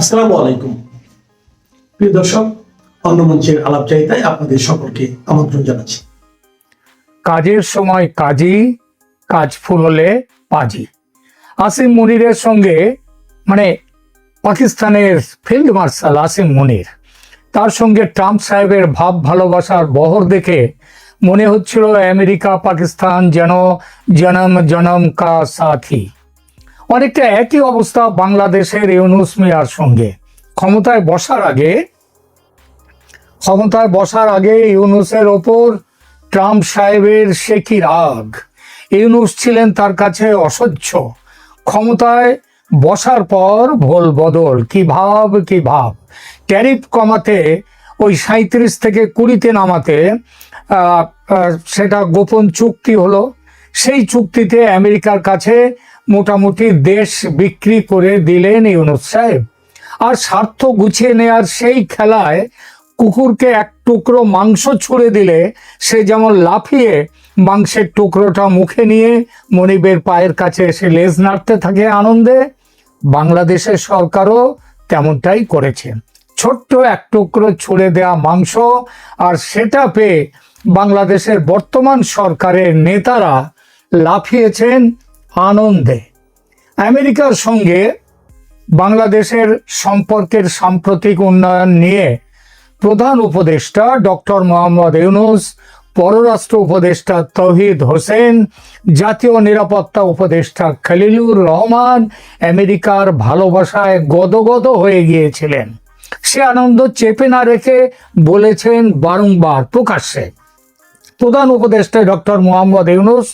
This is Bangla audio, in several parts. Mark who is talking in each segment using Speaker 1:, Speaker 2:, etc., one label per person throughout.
Speaker 1: আসসালামু আলাইকুম। প্রিয় দর্শক, অন্য মঞ্চের আলাপচারিতায় আপনাদের সকলকে আমন্ত্রণ জানাচ্ছি।
Speaker 2: কাজের সময় কাজী, কাজ ফুল হলে পাজি আসিম মুনিরের সঙ্গে মানে পাকিস্তানের ফিল্ড মার্শাল আসিম মুনির। তার সঙ্গে ট্রাম্প সাহেবের ভাব, ভালোবাসার বহর দেখে মনে হচ্ছিল আমেরিকা পাকিস্তান যেন জনম জনম কা সাথী। অনেকটা একই অবস্থা বাংলাদেশের ইউনুস মিয়ার সঙ্গে। ক্ষমতায় বসার আগে, ক্ষমতায় বসার আগে ইউনুসের ওপর ট্রাম্প সাহেবের সে কি রাগ? ইউনুস ছিলেন তার কাছে অসহ্য। ক্ষমতায় বসার পর ভোল বদল। কি ভাব কি ভাব? ট্যারিফ কমাতে, ওই সাঁত্রিশ থেকে কুড়িতে নামাতে সেটা গোপন চুক্তি হলো। সেই চুক্তিতে আমেরিকার কাছে মোটামুটি দেশ বিক্রি করে দিলেন ইউনুস সাহেব। আর স্বার্থ গুছিয়ে নেয়ার সেই খেলায় কুকুরকে এক টুকরো মাংস ছুঁড়ে দিলে সে যেমন লাফিয়ে মাংসের টুকরোটা মুখে নিয়ে মনিবের পায়ের কাছে এসে লেজ নাড়তে থাকে আনন্দে, বাংলাদেশের সরকারও তেমনটাই করেছে। ছোট্ট এক টুকরো ছুঁড়ে দেওয়া মাংস আর সেটা পেয়ে বাংলাদেশের বর্তমান সরকারের নেতারা লাফিয়েছেন আনন্দে। আমেরিকার সঙ্গে বাংলাদেশের সম্পর্কের সাম্প্রতিক উন্নয়ন নিয়ে প্রধান উপদেষ্টা ডক্টর মোহাম্মদ ইউনুস, পররাষ্ট্র উপদেষ্টা তহিদ হোসেন, জাতীয় নিরাপত্তা উপদেষ্টা খলিলুর রহমান আমেরিকার ভালোবাসায় গদগদ হয়ে গিয়েছিলেন। সে আনন্দ চেপে না রেখে বলেছেন বারংবার প্রকাশ্যে। প্রধান উপদেষ্টা ডক্টর মোহাম্মদ ইউনুস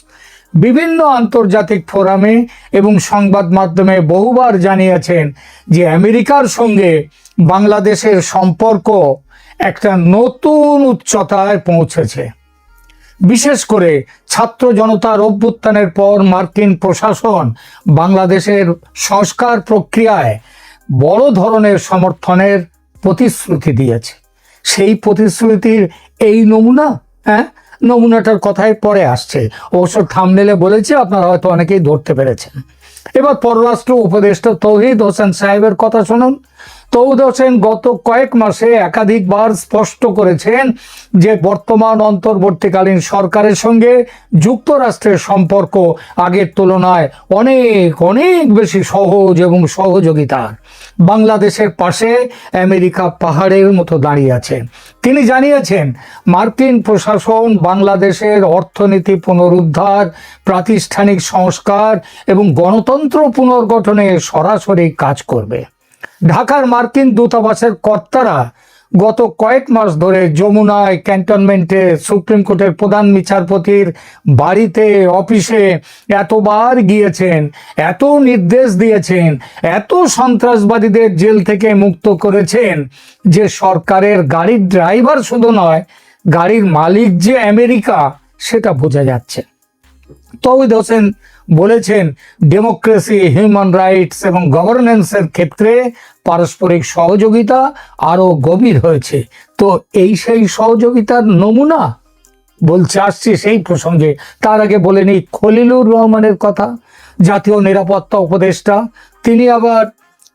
Speaker 2: বিভিন্ন আন্তর্জাতিক ফোরামে এবং সংবাদ মাধ্যমে বহুবার জানিয়েছেন যে আমেরিকার সঙ্গে বাংলাদেশের সম্পর্ক একটা নতুন উচ্চতায় পৌঁছেছে। বিশেষ করে ছাত্র জনতার অভ্যুত্থানের পর মার্কিন প্রশাসন বাংলাদেশের সংস্কার প্রক্রিয়ায় বড় ধরনের সমর্থনের প্রতিশ্রুতি দিয়েছে। সেই প্রতিশ্রুতির এই নমুনা হ্যাঁ? নমুনাটার কথাই পরে আসছে। অবশ্য থামনেলে বলেছে, আপনারা হয়তো অনেকেই ধরতে পেরেছেন। এবার পররাষ্ট্র উপদেষ্টা তৌহিদ হোসেন সাহেবের কথা শুনুন। তৌহিদ হোসেন গত কয়েক মাসে একাধিকবার স্পষ্ট করেছেন যে বর্তমান অন্তর্বর্তীকালীন সরকারের সঙ্গে যুক্তরাষ্ট্রের সম্পর্ক আগের তুলনায় অনেক অনেক বেশি সহজ এবং সহযোগিতার। বাংলাদেশের পাশে আমেরিকা পাহাড়ের মতো দাঁড়িয়ে আছে। তিনি জানিয়েছেন, মার্কিন প্রশাসন বাংলাদেশের অর্থনীতি পুনরুদ্ধার, প্রাতিষ্ঠানিক সংস্কার এবং গণতন্ত্র পুনর্গঠনে সরাসরি কাজ করবে। ঢাকার মার্কিন দূতাবাসের কর্তারা গত কয়েক মাস ধরে যমুনায় ক্যান্টনমেন্টে সুপ্রিম কোর্টের প্রধান বিচারপতির বাড়িতে, অফিসে এতবার গিয়েছেন, এত নির্দেশ দিয়েছেন, এত সন্ত্রাসবাদীদের জেল থেকে মুক্ত করেছেন যে সরকারের গাড়ির ড্রাইভার শুধু নয়, গাড়ির মালিক যে আমেরিকা, সেটা বোঝা যাচ্ছে। তৌহিদ হোসেন বলেছেন ডেমোক্রেসি হিউম্যান রাইটস এবং গভর্নেন্সের ক্ষেত্রে পারস্পরিক সহযোগিতা আরও গভীর হয়েছে। তো এই সেই সহযোগিতার নমুনা বলছে, আসছি সেই প্রসঙ্গে। তার আগে বলে নিই, খলিলুর রহমানের কথা, জাতীয় নিরাপত্তা উপদেষ্টা। তিনি আবার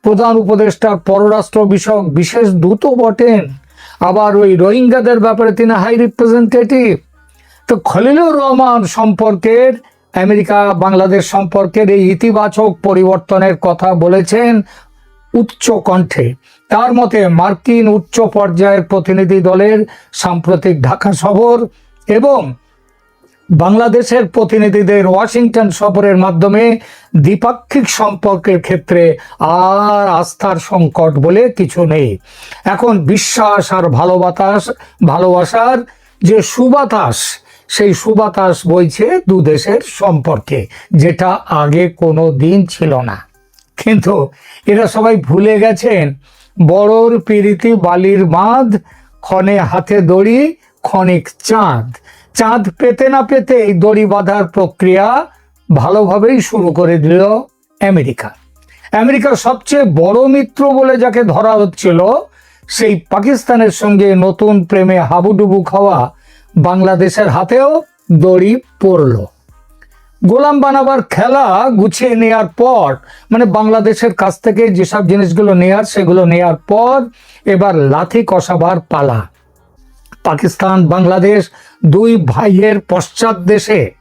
Speaker 2: প্রধান উপদেষ্টা, পররাষ্ট্র বিষয়ক বিশেষ দূত বটেন। আবার ওই রোহিঙ্গাদের ব্যাপারে তিনি হাই রিপ্রেজেন্টেটিভ তো খলিলুর রহমান সম্পর্কের আমেরিকা বাংলাদেশ সম্পর্কের এই ইতিবাচক পরিবর্তনের কথা বলেছেন উচ্চ কণ্ঠে। তার মতে, মার্কিন উচ্চ পর্যায়ের প্রতিনিধি দলের সাম্প্রতিক ঢাকা সফর এবং বাংলাদেশের প্রতিনিধিদের ওয়াশিংটন সফরের মাধ্যমে দ্বিপাক্ষিক সম্পর্কের ক্ষেত্রে আর আস্থার সংকট বলে কিছু নেই। এখন বিশ্বাস আর ভালোবাতাস, ভালোবাসার যে সুবাতাস সেই সুবাতাস বইছে দু দেশের সম্পর্কে, যেটা আগে কোনো দিন ছিল না। কিন্তু এরা সবাই ভুলে গেছেন, বড়র পিরিতি বালির বাঁধ ক্ষণে হাতে দড়ি, ক্ষণিক চাঁদ। চাঁদ পেতে না পেতে এই দড়ি বাঁধার প্রক্রিয়া ভালোভাবেই শুরু করে দিল আমেরিকা। আমেরিকার সবচেয়ে বড় মিত্র বলে যাকে ধরা হচ্ছিল, সেই পাকিস্তানের সঙ্গে নতুন প্রেমে হাবুডুবু খাওয়া বাংলাদেশের হাতেও দড়ি পড়ল গোলাম বানাবার খেলা গুছিয়ে নেওয়ার পর মানে বাংলাদেশের কাছ থেকে যেসব জিনিসগুলো নেয়ার, সেগুলো নেয়ার পর এবার লাথি কষাবার পালা। পাকিস্তান, বাংলাদেশ দুই ভাইয়ের পশ্চাৎ দেশে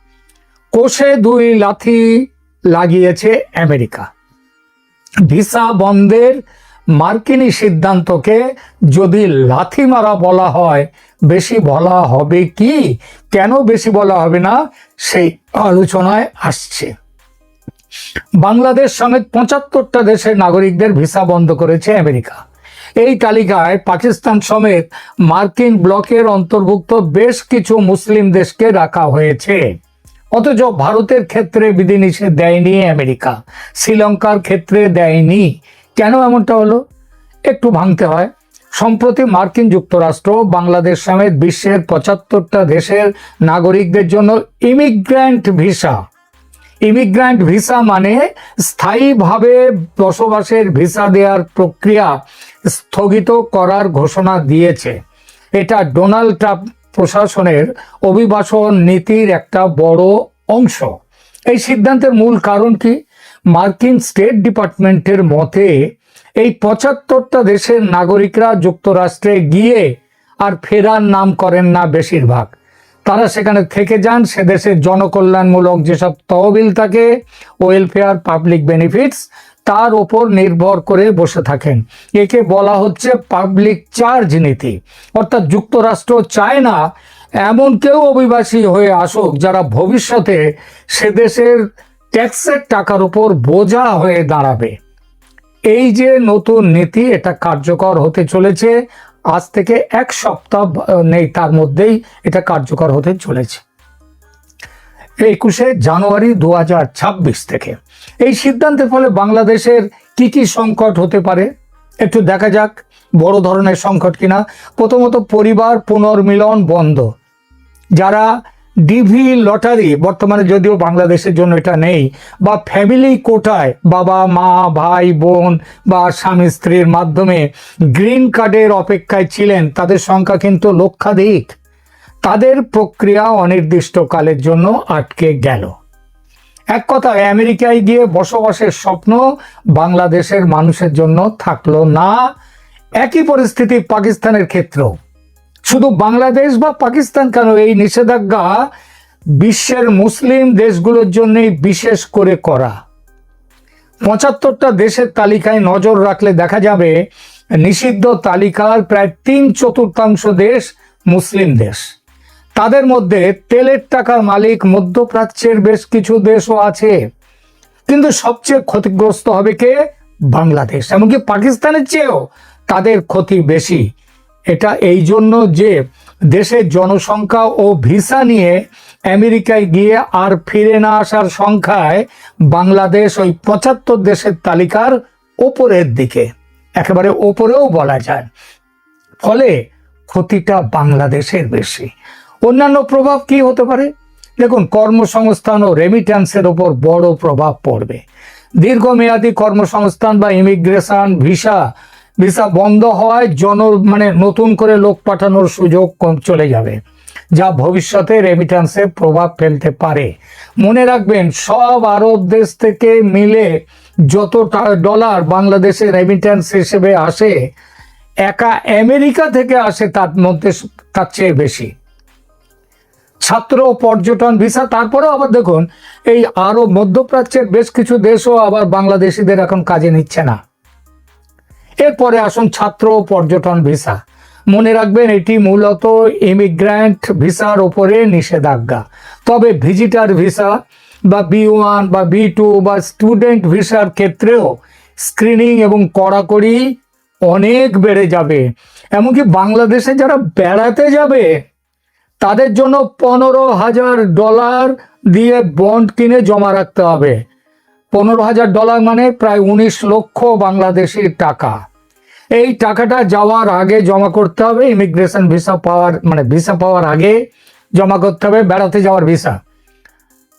Speaker 2: কোষে দুই লাথি লাগিয়েছে আমেরিকা। ভিসা বন্ধের মার্কিনী সিদ্ধান্তকে যদি লাথি মারা বলা হয়, বেশি বলা হবে কি? কেন বেশি বলা হবে না? সেই আলোচনায় আসছে। বাংলাদেশ সমেত পঁচাত্তরটা দেশের নাগরিকদের ভিসা বন্ধ করেছে আমেরিকা। এই তালিকায় পাকিস্তান সমেত মার্কিন ব্লকের অন্তর্ভুক্ত বেশ কিছু মুসলিম দেশকে রাখা হয়েছে। অথচ ভারতের ক্ষেত্রে বিধিনিষেধ দেয়নি আমেরিকা। শ্রীলঙ্কার ক্ষেত্রে দেয়নি। কেন এমনটা হলো? একটু ভাঙতে হয়। সম্প্রতি মার্কিন যুক্তরাষ্ট্র, বাংলাদেশ সমেত বিশ্বের পঁচাত্তরটা দেশের নাগরিকদের জন্য ইমিগ্র্যান্ট ভিসা। ইমিগ্র্যান্ট ভিসা মানে স্থায়ীভাবে বসবাসের ভিসা দেওয়ার প্রক্রিয়া স্থগিত করার ঘোষণা দিয়েছে। এটা ডোনাল্ড ট্রাম্প প্রশাসনের অভিবাসন নীতির একটা বড় অংশ। এই সিদ্ধান্তের মূল কারণ কি? মার্কিন স্টেট ডিপার্টমেন্টের মতে, এই পঁচাত্তরটা দেশের নাগরিকরা যুক্তরাষ্ট্রে গিয়ে আর ফেরার নাম করেন না বেশিরভাগ। তারা সেখানে থেকে যান, সে দেশের জনকল্যাণমূলক যেসব তহবিল থাকে ওয়েলফেয়ার পাবলিক বেনিফিটস তার ওপর নির্ভর করে বসে থাকেন। একে বলা হচ্ছে পাবলিক চার্জ নীতি। অর্থাৎ যুক্তরাষ্ট্র চায় না এমন কেউ অভিবাসী হয়ে আসুক যারা ভবিষ্যতে সে দেশের ট্যাক্সের টাকার উপর বোঝা হয়ে দাঁড়াবে। এই যে নতুন নীতি, এটা কার্যকর হতে চলেছে। আজ থেকে এক সপ্তাহ নেই, তার মধ্যেই এটা কার্যকর হতে চলেছে। একুশে জানুয়ারি দু হাজার ছাব্বিশ থেকে। এই সিদ্ধান্তের ফলে বাংলাদেশের কি কি সংকট হতে পারে? একটু দেখা যাক, বড় ধরনের সংকট কিনা। প্রথমত, পরিবার পুনর্মিলন বন্ধ। যারা ডিভি লটারি বর্তমানে যদিও বাংলাদেশের জন্য এটা নেই, বা ফ্যামিলি কোটায় বাবা, মা, ভাই, বোন বা স্বামী, স্ত্রীর মাধ্যমে গ্রিন কার্ডের অপেক্ষায় ছিলেন, তাদের সংখ্যা কিন্তু লক্ষাধিক। তাদের প্রক্রিয়া অনির্দিষ্টকালের জন্য আটকে গেল। এক কথায়, আমেরিকায় গিয়ে বসবাসের স্বপ্ন বাংলাদেশের মানুষের জন্য থাকল না। একই পরিস্থিতি পাকিস্তানের ক্ষেত্রেও। শুধু বাংলাদেশ বা পাকিস্তান কেন? এই নিষেধাজ্ঞা বিশ্বের মুসলিম দেশগুলোর জন্যই বিশেষ করে করা। পঁচাত্তরটা দেশের তালিকায় নজর রাখলে দেখা যাবে, নিষিদ্ধ তালিকার প্রায় তিন চতুর্থাংশ দেশ মুসলিম দেশ। তাদের মধ্যে তেলের টাকার মালিক মধ্যপ্রাচ্যের বেশ কিছু দেশও আছে। কিন্তু সবচেয়ে ক্ষতিগ্রস্ত হবে কে? বাংলাদেশ। এমনকি পাকিস্তানের চেয়েও তাদের ক্ষতি বেশি। এটা এই জন্য যে দেশের জনসংখ্যা ও ভিসা নিয়ে আমেরিকায় গিয়ে আর ফিরে না আসার সংখ্যায় বাংলাদেশ ওই পঁচাত্তর দেশের তালিকার ওপরের দিকে। একেবারে ওপরেও বলা যায়। ফলে ক্ষতিটা বাংলাদেশের বেশি। অন্যান্য প্রভাব কি হতে পারে? দেখুন, কর্মসংস্থান ও রেমিট্যান্সের ওপর বড় প্রভাব পড়বে। দীর্ঘমেয়াদী কর্মসংস্থান বা ইমিগ্রেশন ভিসা ভিসা বন্ধ হওয়ায় জন মানে নতুন করে লোক পাঠানোর সুযোগ চলে যাবে, যা ভবিষ্যতে রেমিট্যান্সে প্রভাব ফেলতে পারে। মনে রাখবেন, সব আরব দেশ থেকে মিলে যত ডলার বাংলাদেশে রেমিট্যান্স হিসেবে আসে, একা আমেরিকা থেকে আসে তার মধ্যে তার চেয়ে বেশি। ছাত্র পর্যটন ভিসা, তারপরেও আবার দেখুন, এই আরও মধ্যপ্রাচ্যের বেশ কিছু দেশও আবার বাংলাদেশিদের এখন কাজে নিচ্ছে না। এরপরে আসুন ছাত্র পর্যটন ভিসা। মনে রাখবেন এটি মূলত ইমিগ্র্যান্ট ভিসার ওপরে নিষেধাজ্ঞা। তবে ভিজিটার ভিসা বা বি ওয়ান বা বি টু বা স্টুডেন্ট ভিসার ক্ষেত্রেও স্ক্রিনিং এবং কড়াকড়ি অনেক বেড়ে যাবে। এমনকি বাংলাদেশে যারা বেড়াতে যাবে, তাদের জন্য পনেরো হাজার ডলার দিয়ে বন্ড কিনে জমা রাখতে হবে। পনেরো হাজার ডলার মানে প্রায় উনিশ লক্ষ বাংলাদেশি টাকা। এই টাকাটা যাওয়ার আগে জমা করতে হবে ইমিগ্রেশন ভিসা পাওয়ার মানে ভিসা পাওয়ার আগে জমা করতে হবে, বেড়াতে যাওয়ার ভিসা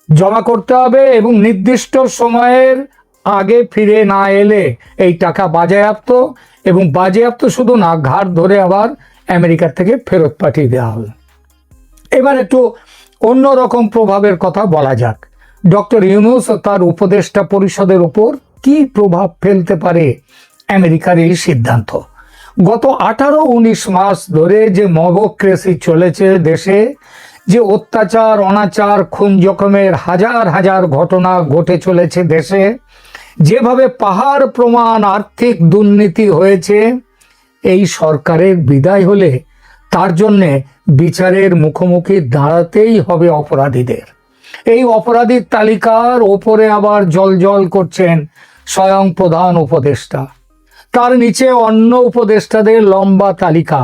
Speaker 2: জমা করতে হবে এবং নির্দিষ্ট সময়ের আগে ফিরে না এলে এই টাকা বাজেয়াপ্ত এবং বাজেয়াপ্ত শুধু না ঘাট ধরে আবার আমেরিকার থেকে ফেরত পাঠিয়ে দেওয়া হবে। এবার একটু অন্যরকম প্রভাবের কথা বলা যাক। ডক্টর ইউনুস তার উপদেষ্টা পরিষদের উপর কি প্রভাব ফেলতে পারে? আমেরিকার এই সিদ্ধান্ত। গত আঠারো উনিশ মাস ধরে যে মগক্রেসি চলেছে দেশে, যে অত্যাচার, অনাচার, খুন জখমের হাজার হাজার ঘটনা ঘটে চলেছে দেশে, যেভাবে পাহাড় প্রমাণ আর্থিক দুর্নীতি হয়েছে, এই সরকারের বিদায় হলে তার জন্যে বিচারের মুখোমুখি দাঁড়াতেই হবে অপরাধীদের। এই অপরাধীর তালিকার ওপরে আবার জল জল করছেন স্বয়ং প্রধান উপদেষ্টা। তার নিচে অন্য উপদেষ্টাদের লম্বা তালিকা।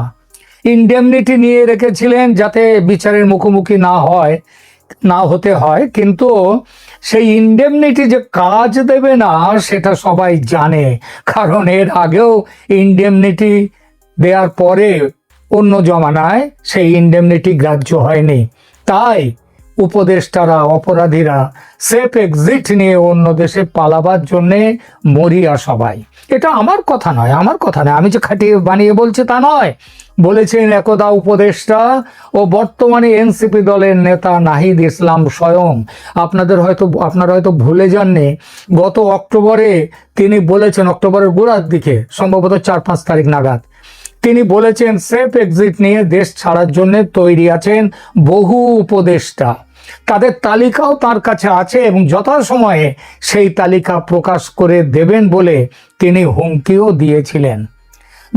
Speaker 2: ইন্ডেমনিটি নিয়ে রেখেছিলেন যাতে বিচারের মুখোমুখি না হয়, না হতে হয়, কিন্তু সেই ইন্ডেমনিটি যে কাজ দেবে না, সেটা সবাই জানে। কারণ এর আগেও ইন্ডেমনিটি দেওয়ার পরে অন্য জমানায় সেই ইন্ডেমনিটি গ্রাহ্য হয়নি। তাই উপদেষ্টারা, অপরাধীরা সেফ এক্সিট নিয়ে অন্য দেশে পালাবার জন্যে মরিয়া সবাই। এটা আমার কথা নয়, আমার কথা নয়। আমি যে খাটিয়ে বানিয়ে বলছি তা নয়। বলেছেন একদা উপদেষ্টা ও বর্তমানে এনসিপি দলের নেতা নাহিদ ইসলাম স্বয়ং। আপনাদের হয়তো, আপনারা হয়তো ভুলে যাননি, গত অক্টোবরে তিনি বলেছেন, অক্টোবরের গোড়ার দিকে, সম্ভবত চার পাঁচ তারিখ নাগাদ তিনি বলেছেন সেফ এক্সিট নিয়ে দেশ ছাড়ার জন্য তৈরি আছেন বহু উপদেষ্টা। তাদের তালিকাও তার কাছে আছে এবং যথাসময়ে সেই তালিকা প্রকাশ করে দেবেন বলে তিনি হুমকিও দিয়েছিলেন।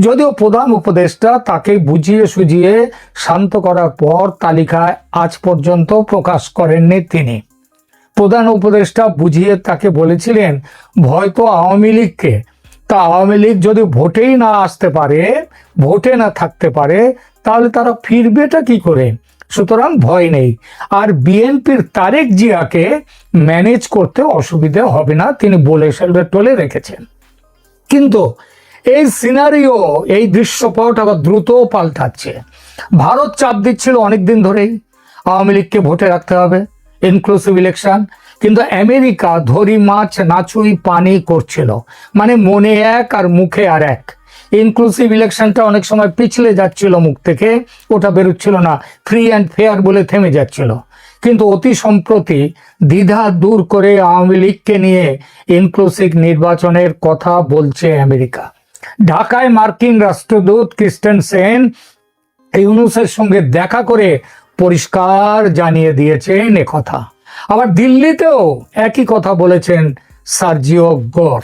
Speaker 2: যদিও প্রধান উপদেষ্টা তাকে বুঝিয়ে সুঝিয়ে শান্ত করার পর তালিকা আজ পর্যন্ত প্রকাশ করেননি তিনি। প্রধান উপদেষ্টা বুঝিয়ে তাকে বলেছিলেন, ভয় তো আওয়ামী লীগকে। তা আওয়ামী লীগ যদি ভোটেই না আসতে পারে, ভোটে না থাকতে পারে, তাহলে তারা ফিরবেটা কি করে? সুতরাং ভয় নেই। আর বিএনপির তারেক জিয়াকে ম্যানেজ করতে অসুবিধা হবে না, তিনি বলে সেলবে টলে রেখেছেন। কিন্তু এই সিনারিও এই দৃশ্যপট আবার দ্রুত পাল্টাচ্ছে। ভারত চাপ দিচ্ছিল অনেকদিন ধরেই। আওয়ামী লীগকে ভোটে রাখতে হবে। ইনক্লুসিভ ইলেকশন কিন্তু আমেরিকা ধরি মাছ নাচুই পানি করছিল। মানে মনে এক আর মুখে আর এক। ইনক্লুসিভ ইলেকশনটা অনেক সময় পিছলে যাচ্ছিল মুখ থেকে, ওটা বেরোচ্ছিল না ফ্রি অ্যান্ড ফেয়ার বলে থেমে যাচ্ছিল। কিন্তু অতি সম্প্রতি দ্বিধা দূর করে আওয়ামী লীগকে নিয়ে ইনক্লুসিভ নির্বাচনের কথা বলছে আমেরিকা। ঢাকায় মার্কিন রাষ্ট্রদূত ক্রিস্টেন সেন ইউনুসের সঙ্গে দেখা করে পরিষ্কার জানিয়ে দিয়েছেন কথা আবার দিল্লিতেও একই কথা বলেছেন সার্জিও গর।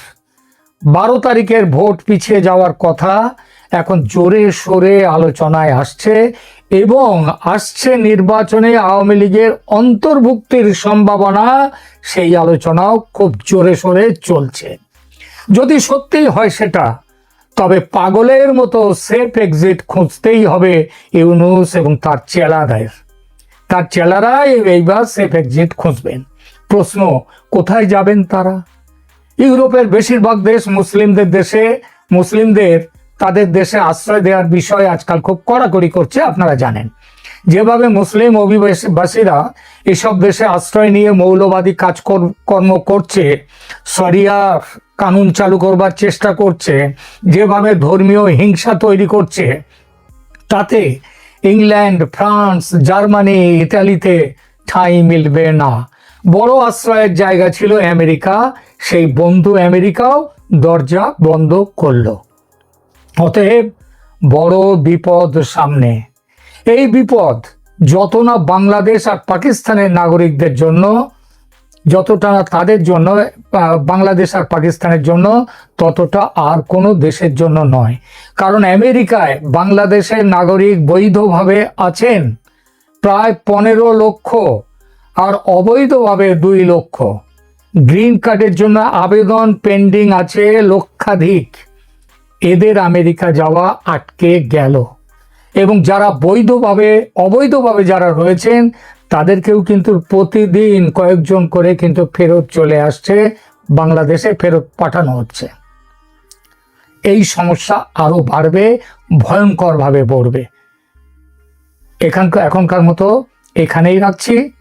Speaker 2: বারো তারিখের ভোট পিছিয়ে যাওয়ার কথা এখন জোরে সোরে আলোচনায় আসছে এবং আসছে নির্বাচনে আওয়ামী লীগের অন্তর্ভুক্তির সম্ভাবনা, সেই আলোচনাও খুব জোরে সোরে চলছে। যদি সত্যিই হয় সেটা, তবে পাগলের মতো সেফ এক্সিট খুঁজতেই হবে ইউনুস এবং তার চেলাদের। তার চেলারা এইবার সেফ এক্সিট খুঁজবেন। প্রশ্ন, কোথায় যাবেন তারা? ইউরোপের বেশিরভাগ দেশ মুসলিমদের দেশে, মুসলিমদের তাদের দেশে আশ্রয় দেওয়ার বিষয়ে আজকাল খুব কড়াকড়ি করছে, আপনারা জানেন। যেভাবে মুসলিম অভিবাসীরা এসব দেশে আশ্রয় নিয়ে মৌলবাদী কাজ কর্ম করছে সরিয়া কানুন চালু করবার চেষ্টা করছে, যেভাবে ধর্মীয় হিংসা তৈরি করছে, তাতে ইংল্যান্ড, ফ্রান্স, জার্মানি, ইতালিতে ঠাঁই মিলবে না। বড় আশ্রয়ের জায়গা ছিল আমেরিকা। সেই বন্ধু আমেরিকাও দরজা বন্ধ করল। অতএব বড় বিপদ সামনে। এই বিপদ যত না বাংলাদেশ আর পাকিস্তানের নাগরিকদের জন্য যতটা তাদের জন্য বাংলাদেশ আর পাকিস্তানের জন্য, ততটা আর কোনো দেশের জন্য নয়। কারণ আমেরিকায় বাংলাদেশের নাগরিক বৈধভাবে আছেন প্রায় পনেরো লক্ষ আর অবৈধভাবে দুই লক্ষ। গ্রিন কার্ডের জন্য আবেদন পেন্ডিং আছে লক্ষাধিক। এদের আমেরিকা যাওয়া আটকে গেল। এবং যারা বৈধভাবে, অবৈধভাবে যারা রয়েছেন তাদেরকেও কিন্তু প্রতিদিন কয়েকজন করে কিন্তু ফেরত চলে আসছে, বাংলাদেশে ফেরত পাঠানো হচ্ছে। এই সমস্যা আরও বাড়বে, ভয়ঙ্করভাবে পড়বে। এখানকার, এখনকার মতো এখানেই রাখছি।